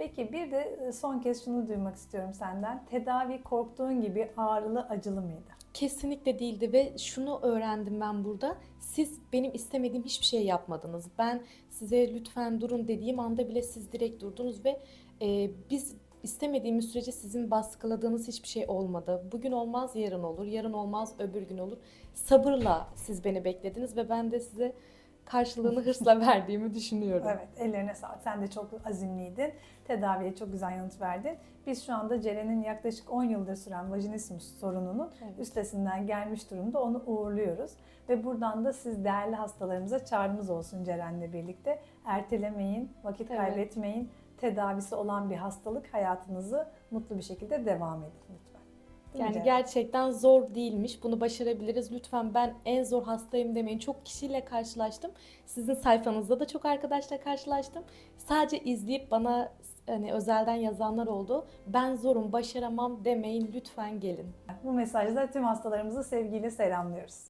Peki bir de e, son kez şunu duymak istiyorum senden. Tedavi korktuğun gibi ağrılı, acılı mıydı? Kesinlikle değildi ve şunu öğrendim ben burada. Siz benim istemediğim hiçbir şey yapmadınız. Ben size lütfen durun dediğim anda bile siz direkt durdunuz ve e, biz istemediğimiz sürece sizin baskıladığınız hiçbir şey olmadı. Bugün olmaz yarın olur, yarın olmaz öbür gün olur. Sabırla siz beni beklediniz ve ben de size karşılığını hırsla verdiğimi düşünüyorum. Evet, ellerine sağlık. Sen de çok azimliydin. Tedaviye çok güzel yanıt verdin. Biz şu anda Ceren'in yaklaşık 10 yıldır süren vajinismus sorununun Evet. üstesinden gelmiş durumda. Onu uğurluyoruz. Ve buradan da siz değerli hastalarımıza çağrımız olsun Ceren'le birlikte. Ertelemeyin, vakit Evet. kaybetmeyin. Tedavisi olan bir hastalık hayatınızı mutlu bir şekilde devam edin lütfen. Yani Ceren? gerçekten zor değilmiş. Bunu başarabiliriz. Lütfen ben en zor hastayım demeyin. Çok kişiyle karşılaştım. Sizin sayfanızda da çok arkadaşla karşılaştım. Sadece izleyip bana hani özelden yazanlar oldu. Ben zorum, başaramam demeyin. Lütfen gelin. Bu mesajla tüm hastalarımızı sevgiyle selamlıyoruz.